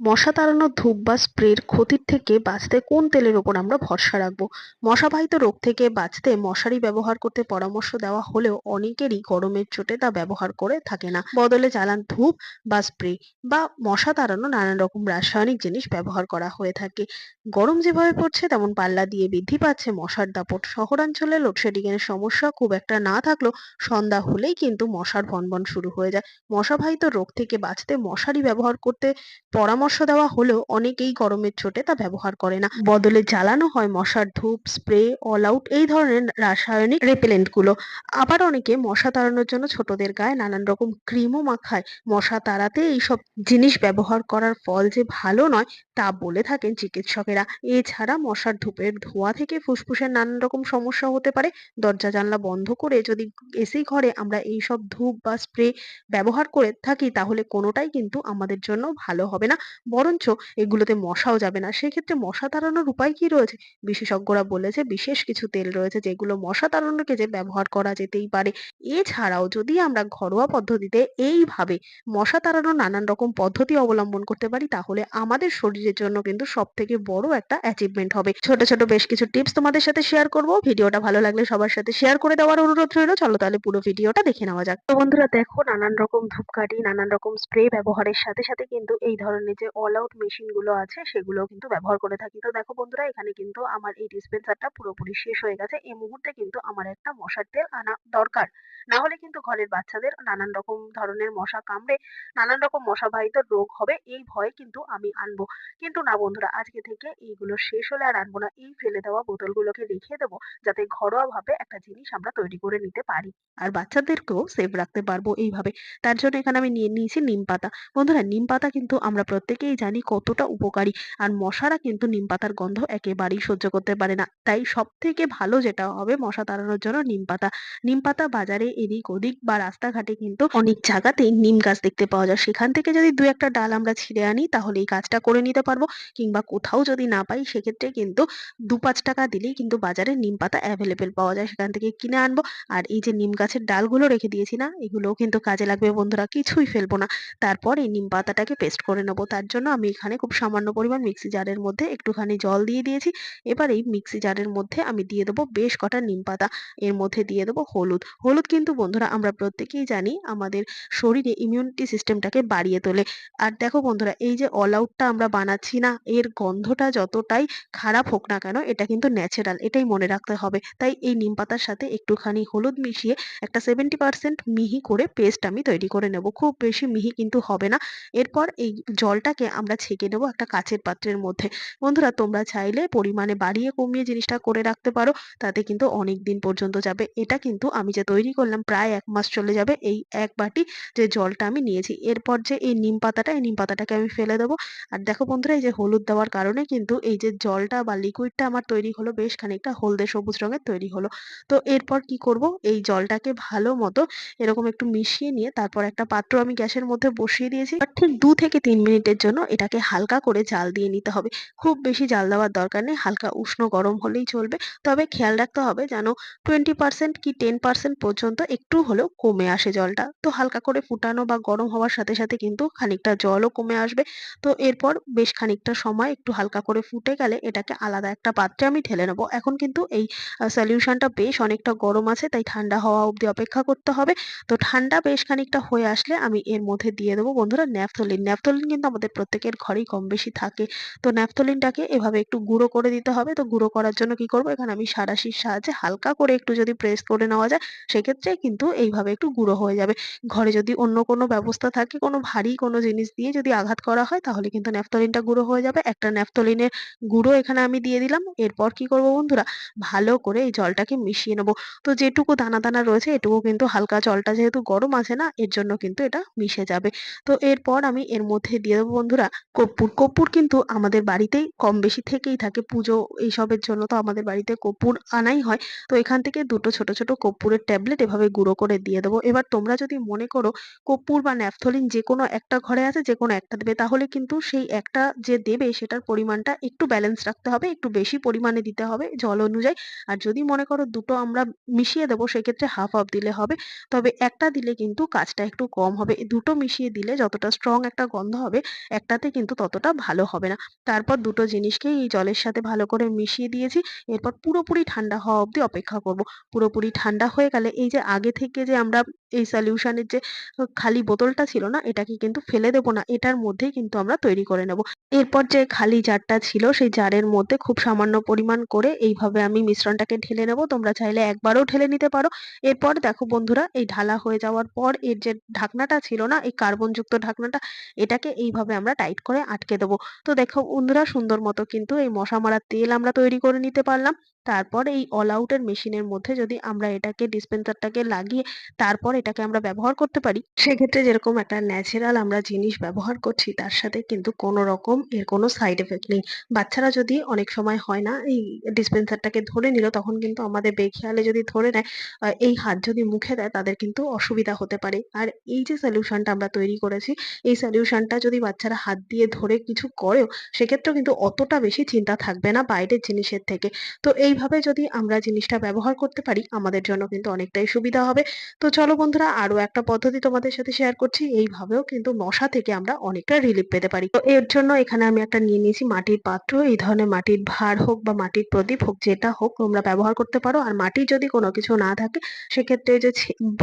মশা তাড়ানোর ধূপ বা স্প্রের ক্ষতির থেকে বাঁচতে কোন তেলের ওপর আমরা ভরসা রাখব? মশাবাহিত রোগ থেকে বাঁচতে মশারি ব্যবহার করতে পরামর্শ দেওয়া হলেও অনেকেরই গরমের চোটে তা ব্যবহার করে থাকে না। বদলে জ্বালান ধূপ বা স্প্রে বা মশা তাড়ানো নানান রকম রাসায়নিক জিনিস ব্যবহার করা হয়ে থাকে। গরম যেভাবে পড়ছে তেমন পাল্লা দিয়ে বৃদ্ধি পাচ্ছে। মশার দাপট শহরাঞ্চলে লোডশেডিং এর সমস্যা খুব একটা না থাকলেও সন্ধ্যা হলেই কিন্তু মশার ভনভন শুরু হয়ে যায়। মশাবাহিত রোগ থেকে বাঁচতে মশারি ব্যবহার করতে পরামর্শ দেওয়া হলেও অনেকেই গরমের চোটে তা ব্যবহার করে না। বদলে জ্বালানো হয় মশার ধূপ, স্প্রে অল আউট এই ধরনের রাসায়নিক রেপেলেন্টগুলো। আবার অনেকে মশা তাড়ানোর জন্য ছোটদের গায়ে নানান রকম ক্রিমও মাখায়। মশা তাড়াতে এইসব জিনিস ব্যবহার করার ফল যে ভালো নয় তা বলে থাকেন চিকিৎসকেরা। এছাড়া মশার ধূপের ধোঁয়া থেকে ফুসফুসের নানান রকম সমস্যা হতে পারে। দরজা জানলা বন্ধ করে যদি এসি ঘরে আমরা এই সব ধূপ বা স্প্রে ব্যবহার করে থাকি, তাহলে কোনোটাই কিন্তু আমাদের জন্য ভালো হবে না। বরঞ্চ এগুলোতে মশাও যাবে না। সেক্ষেত্রে মশা তাড়ানোর উপায় কি রয়েছে? বিশেষজ্ঞরা বলেছে বিশেষ কিছু তেল রয়েছে যেগুলো মশা তাড়ানোকে যে ব্যবহার করা যেতেই পারে। এছাড়াও যদি আমরা ঘরোয়া পদ্ধতিতে এইভাবে মশা তাড়ানোর নানান রকম পদ্ধতি অবলম্বন করতে পারি, তাহলে আমাদের শরীরের জন্য কিন্তু সব থেকে বড় একটা অ্যাচিভমেন্ট হবে। ছোট ছোট বেশ কিছু টিপস তোমাদের সাথে শেয়ার করব। ভিডিওটা ভালো লাগলে সবার সাথে শেয়ার করে দেওয়ার অনুরোধ রইল। চলো তাহলে পুরো ভিডিওটা দেখে নেওয়া যাক। তো বন্ধুরা দেখো, নানান রকম ধূপকাঠি, নানান রকম স্প্রে ব্যবহারের সাথে সাথে কিন্তু এই ধরনের যে অল আউট মেশিনগুলো আছে সেগুলো কিন্তু ব্যবহার করে থাকি। তো দেখো বন্ধুরা, এখানে কিন্তু আমার এই ডিসপেন্সারটা পুরোপুরি শেষ হয়ে গেছে। এই মুহূর্তে কিন্তু আমার একটা মশার তেল আনা দরকার। না হলে কিন্তু ঘরের বাচ্চাদের নানান রকম ধরনের মশা কামড়ে, নানান রকম মশাবাহিত রোগ হবে, এই ভয়ে কিন্তু আমি আনব। কিন্তু না বন্ধুরা, আজকে থেকে এইগুলো শেষ হলে আর আনব না। এই ফেলে দেওয়া বোতলগুলোকে রেখে দেবো, যাতে ঘরোয়া ভাবে একটা জিনিস আমরা তৈরি করে নিতে পারি। আর বাচ্চাদেরকেও সেফ রাখতে পারব এইভাবে। তার জন্য এখানে আমি নিয়ে নিয়েছি নিম পাতা। বন্ধুরা, নিম পাতা কিন্তু আমরা প্রত্যেকেই জানি কতটা উপকারী। আর মশারা কিন্তু নিম পাতার গন্ধ একেবারেই সহ্য করতে পারে না। তাই সব থেকে ভালো যেটা হবে মশা তাড়ানোর জন্য নিম পাতা। নিম পাতা বাজারে এদিক ওদিক বা রাস্তাঘাটে কিন্তু অনেক জায়গাতেই নিম গাছ দেখতে পাওয়া যায়। সেখান থেকে যদি দু একটা ডাল আমরা ছিঁড়ে আনি, তাহলে এই কাজটা করে নিতে পারব কিংবা কোথাও যদি না পাই সেক্ষেত্রে কিন্তু দু পাঁচ টাকা দিলেই কিন্তু বাজারে নিম পাতা অ্যাভেলেবেল পাওয়া যায়। সেখান থেকে কিনে আনব। আর এই যে নিম গাছের ডালগুলো রেখে দিয়েছি না, এগুলোও কিন্তু কাজে লাগবে বন্ধুরা, কিছুই ফেলব না। তারপর এই নিম পাতাটাকে পেস্ট করে নেব। তার জন্য আমি এখানে খুব সামান্য পরিমাণ মিক্সি জারের মধ্যে একটুখানি জল দিয়ে দিয়েছি। এবার এই মিক্সি জারের মধ্যে আমি দিয়ে দেবো বেশ কটা নিম পাতা। এর মধ্যে দিয়ে দেবো হলুদ। হলুদ কিন্তু বন্ধুরা আমরা প্রত্যেকেই জানি আমাদের শরীরে ইমিউনিটি সিস্টেমটাকে বাড়িয়ে তোলে। আর দেখো বন্ধুরা, এই যে অল আউটটা আমরা বানাচ্ছি না। এর গন্ধটা যতটাই খারাপ হোক না কেন, এটা কিন্তু ন্যাচারাল এটাই মনে রাখতে হবে। তাই এই নিম পাতার সাথে একটুখানি হলুদ মিশিয়ে একটা সেভেন্টি পার্সেন্ট মিহি করে পেস্ট আমি তৈরি করে নেব। খুব বেশি মিহি কিন্তু হবে না। এরপর এই জলটাকে আমরা ছেঁকে নেব একটা কাচের পাত্রের মধ্যে। বন্ধুরা, তোমরা চাইলে পরিমাণে বাড়িয়ে কমিয়ে জিনিসটা করে রাখতে পারো। তাতে কিন্তু অনেক দিন পর্যন্ত যাবে। এটা কিন্তু আমি যে তৈরি করলাম প্রায় এক মাস চলে যাবে। এই এক বাটি যে জলটা আমি নিয়েছি। এরপর যে এই নিম পাতাটা, এই নিম পাতাটাকে আমি ফেলে দেবো। আর দেখো বন্ধুরা এই যে হলুদ দেওয়ার কারণে কিন্তু এই যে জলটা বা লিকুইডটা আমার তৈরি হলো বেশ খানিকটা হলদে সবুজ রঙের তৈরি হলো। তো এরপর কি করব? এই জলটাকে ভালো মতো এরকম একটু মিশিয়ে নিয়ে তারপর একটা পাত্র আমি গ্যাসের মধ্যে বসিয়ে দিয়েছি। ঠিক দু থেকে তিন মিনিটের জন্য এটাকে হালকা করে জাল দিয়ে নিতে হবে। খুব বেশি জাল দেওয়ার দরকার নেই, হালকা উষ্ণ গরম হলেই চলবে। তবে খেয়াল রাখতে হবে যেন টোয়েন্টি পার্সেন্ট কি টেন পার্সেন্ট পর্যন্ত একটু হলেও কমে আসে জলটা। তো হালকা করে ফুটানো বা গরম হওয়ার সাথে সাথে কিন্তু খানিকটা জলও কমে আসবে। তো এরপর বেশ খানিকটা সময় একটু হালকা করে ফুটে গেলে এটাকে আলাদা একটা পাত্রে আমি ঢেলে নেব। এখন কিন্তু এই সলিউশনটা বেশ অনেকটা গরম আছে, তাই ঠান্ডা হওয়া অবধি অপেক্ষা করতে হবে। তো ঠান্ডা বেশ খানিকটা হয়ে আসলে আমি এর মধ্যে দিয়ে দেবো বন্ধুরা ন্যাপথলিন। ন্যাপথলিন কিন্তু আমাদের প্রত্যেকের ঘরেই কম বেশি থাকে। তো ন্যাপথলিনটাকে এভাবে একটু গুঁড়ো করে দিতে হবে। তো গুঁড়ো করার জন্য কি করব? এখানে আমি সাঁড়াশির সাহায্যে হালকা করে একটু যদি প্রেস করে নেওয়া যায়, সেক্ষেত্রে কিন্তু এইভাবে একটু গুঁড়ো হয়ে যাবে। ঘরে যদি অন্য কোনো ব্যবস্থা থাকে, কোনো ভারী কোনো জিনিস দিয়ে যদি আঘাত করা হয়, তাহলে কিন্তু ন্যাপথলিনটা গুঁড়ো হয়ে যাবে, একটা ন্যাপথলিনের গুঁড়ো এখানে আমি দিয়ে দিলাম। এরপর কি করব বন্ধুরা? ভালো করে এই জলটাকে মিশিয়ে নেব। তো যেটুকু দানা দানা রয়েছে, এটুকু কিন্তু হালকা জলটা যেহেতু গরম আছে না, এর জন্য কিন্তু এটা মিশে যাবে। তো এরপর আমি এর মধ্যে দিয়ে দেবো বন্ধুরা, কর্পূর। কর্পূর কিন্তু আমাদের বাড়িতেই কম বেশি থেকেই থাকে, পুজো এইসবের জন্য তো আমাদের বাড়িতে কর্পূর আনাই হয়। তো এখান থেকে দুটো ছোট ছোট কর্পূরের ট্যাবলেট এভাবে গুঁড়ো করে দিয়ে দেবো। এবার তোমরা যদি মনে করো, কর্পূর বা ন্যাপথলিন যে কোনো একটা ঘরে আছে যে কোনো একটা দেবে, তাহলে কিন্তু সেই একটা যে দেবে সেটার পরিমাণটা একটু ব্যালেন্স রাখতে হবে একটু বেশি পরিমাণে দিতে হবে জল অনুযায়ী আর যদি মনে করো দুটো আমরা মিশিয়ে দেবো সেক্ষেত্রে হাফ হাফ দিলে হবে তবে একটা দিলে কিন্তু কাজটা একটু কম হবে দুটো মিশিয়ে দিলে যতটা স্ট্রং একটা গন্ধ হবে একটাতে কিন্তু ততটা ভালো হবে না। তারপর দুটো জিনিসকেই এই জলের সাথে ভালো করে মিশিয়ে দিয়েছি। এরপর পুরোপুরি ঠান্ডা হওয়া অবধি অপেক্ষা করব। পুরোপুরি ঠান্ডা হয়ে গেলে এই যে আগে থেকে যে আমরা এই সলিউশন এর যে খালি বোতলটা ছিল না, এটাকে কিন্তু ফেলে দেবো না। এটার মধ্যেই কিন্তু আমরা তৈরি করে নেব। এরপর যে খালি জারটা ছিল সেই জারের মধ্যে খুব সামান্য পরিমাণ করে এইভাবে আমি মিশ্রণটাকে ঢেলে নেব। তোমরা চাইলে একবারও ঢেলে নিতে পারো। এরপর দেখো বন্ধুরা এই ঢালা হয়ে যাওয়ার পর এর যে ঢাকনাটা ছিল না, এই কার্বনযুক্ত ঢাকনাটা এটাকে এইভাবে আমরা টাইট করে আটকে দেবো তো দেখো বন্ধুরা সুন্দর মতো কিন্তু এই মশা মারার তেল আমরা তৈরি করে নিতে পারলাম। তারপর এই অল আউট এর মেশিনের মধ্যে যদি আমরা এটাকে ডিসপেন্সারটাকে লাগিয়ে তারপর এটাকে আমরা ব্যবহার করতে পারি, সেক্ষেত্রে যেরকম একটা ন্যাচারাল আমরা জিনিস ব্যবহার করছি তার সাথে কিন্তু কোনো রকম এর কোনো সাইড এফেক্ট নেই। বাচ্চারা যদি অনেক সময় হয় না এই ডিসপেন্সারটাকে ধরে নিল তখন কিন্তু আমাদের বেখেয়ালে যদি ধরে নেয় এই হাত যদি মুখে দেয় তাদের কিন্তু অসুবিধা হতে পারে। আর এই যে সলিউশনটা আমরা তৈরি করেছি, এই সলিউশনটা যদি বাচ্চারা হাত দিয়ে ধরে কিছু করেও সেক্ষেত্রেও কিন্তু অতটা বেশি চিন্তা থাকবে না বাইরের জিনিসের থেকে। তো এইভাবে যদি আমরা জিনিসটা ব্যবহার করতে পারি আমাদের জন্য কিন্তু অনেকটাই সুবিধা হবে। তো চলো বন্ধুরা আরও একটা পদ্ধতি তোমাদের সাথে শেয়ার করছি। এইভাবেও কিন্তু মশা থেকে আমরা অনেকটা রিলিফ পেতে পারি। তো এর জন্য এখানে আমি একটা নিয়ে নিয়েছি মাটির পাত্র। এই ধরনের মাটির ভাঁড় হোক বা মাটির প্রদীপ হোক যেটা হোক তোমরা ব্যবহার করতে পারো। আর মাটির যদি কোনো কিছু না থাকে সেক্ষেত্রে যে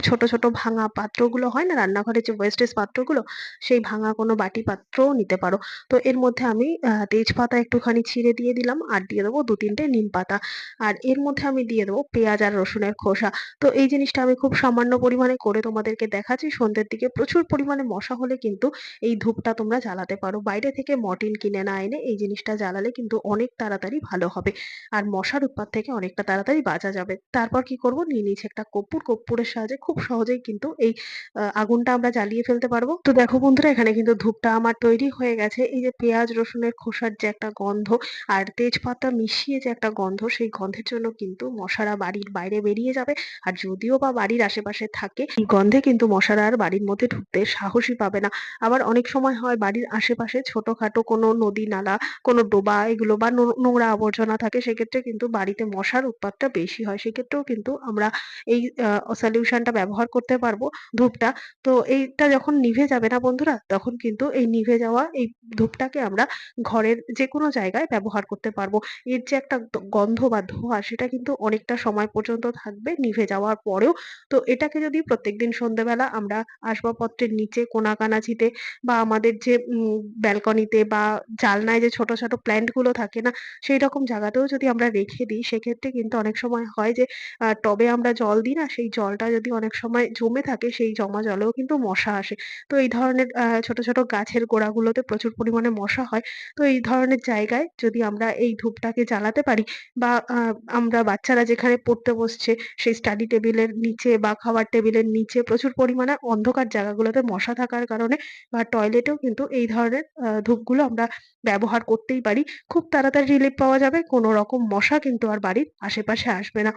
ছোট, ছোট ভাঙা পাত্রগুলো হয় না রান্নাঘরের যে ওয়েস্টেজ পাত্রগুলো, সেই ভাঙা কোনো বাটি পাত্রও নিতে পারো। তো এর মধ্যে আমি তেজপাতা একটুখানি ছিঁড়ে দিয়ে দিলাম আর দিয়ে দেবো ২-৩ টে নিম পাতা। আর এর মধ্যে আমি দিয়ে দেবো পেঁয়াজ আর রসুনের খোসা। তো এই জিনিসটা আমি খুব সামান্য পরিমাণে করে তোমাদেরকে দেখাচ্ছি। সন্ধ্যের দিকে প্রচুর পরিমাণে মশা হলে কিন্তু এই ধূপটা তোমরা জ্বালাতে পারো। বাইরে থেকে মর্টিন কিনে না এনে এই জিনিসটা জ্বালালে কিন্তু অনেক তাড়াতাড়ি ভালো হবে। আর মশার উৎপাত থেকে অনেকটা তাড়াতাড়ি বাঁচা যাবে। তারপর কি করব নিয়ে নিয়েছি একটা কর্পূর। কর্পূরের সাহায্যে খুব সহজেই কিন্তু এই আগুনটা আমরা জ্বালিয়ে ফেলতে পারব। তো দেখো বন্ধুরা, এখানে কিন্তু ধূপটা আমার তৈরি হয়ে গেছে। এই যে পেঁয়াজ, রসুনের খোসার যে একটা গন্ধ আর তেজপাতা মিশিয়ে যে একটা গন্ধ, সেই গন্ধের জন্য কিন্তু মশারা বাড়ির বাইরে বেরিয়ে যাবে। আর যদিও বা বাড়ির আশেপাশে থাকে এই গন্ধে কিন্তু মশারা আর বাড়ির মধ্যে ঢুকতে সাহসই পাবে না। আবার অনেক সময় হয় বাড়ির আশেপাশে ছোটখাটো কোনো নদী নালা, কোনো ডোবা এগুলো বা নোংরা আবর্জনা থাকে সেক্ষেত্রে কিন্তু বাড়িতে মশার উৎপাতটা বেশি হয়। সেক্ষেত্রেও কিন্তু আমরা এই সলিউশনটা ব্যবহার করতে পারব ধূপটা। তো এইটা যখন নিভে যাবে না বন্ধুরা তখন কিন্তু এই নিভে যাওয়া এই ধূপটাকে আমরা ঘরের যেকোনো জায়গায় ব্যবহার করতে পারব। এর যে একটা গন্ধ বা ধোঁয়া সেটা কিন্তু অনেকটা সময় পর্যন্ত থাকবে নিভে যাওয়ার পরেও। তো এটাকে যদি প্রত্যেকদিন সন্ধ্যেবেলা আমরা আসবাবপত্রের নিচে কোণা-কানাচিতে বা আমাদের যে ব্যালকনিতে বা জালনায় যে ছোট, ছোট প্ল্যান্টগুলো থাকে না? সেই রকম জায়গাতেও যদি আমরা রেখে দিই সেক্ষেত্রে কিন্তু অনেক সময় হয় যে টবে আমরা জল দিই না? সেই জলটা যদি অনেক সময় জমে থাকে সেই জমা জলেও কিন্তু মশা আসে। তো এই ধরনের ছোট, ছোট গাছের গোড়াগুলোতে প্রচুর পরিমাণে মশা হয়। তো এই ধরনের জায়গায় যদি আমরা এই ধূপটাকে জ্বালাতে পারি বা আমরা বাচ্চারা যেখানে পড়তে বসছে, সেই স্টাডি টেবিলের নিচে বা খাওয়ার টেবিলের নিচে প্রচুর পরিমাণে অন্ধকার জায়গাগুলোতে মশা থাকার কারণে বা টয়লেটেও কিন্তু এই ধরনের ধূপগুলো আমরা ব্যবহার করতেই পারি। খুব তাড়াতাড়ি রিলিফ পাওয়া যাবে। কোনো রকম মশা কিন্তু আর বাড়ির আশেপাশে আসবে না।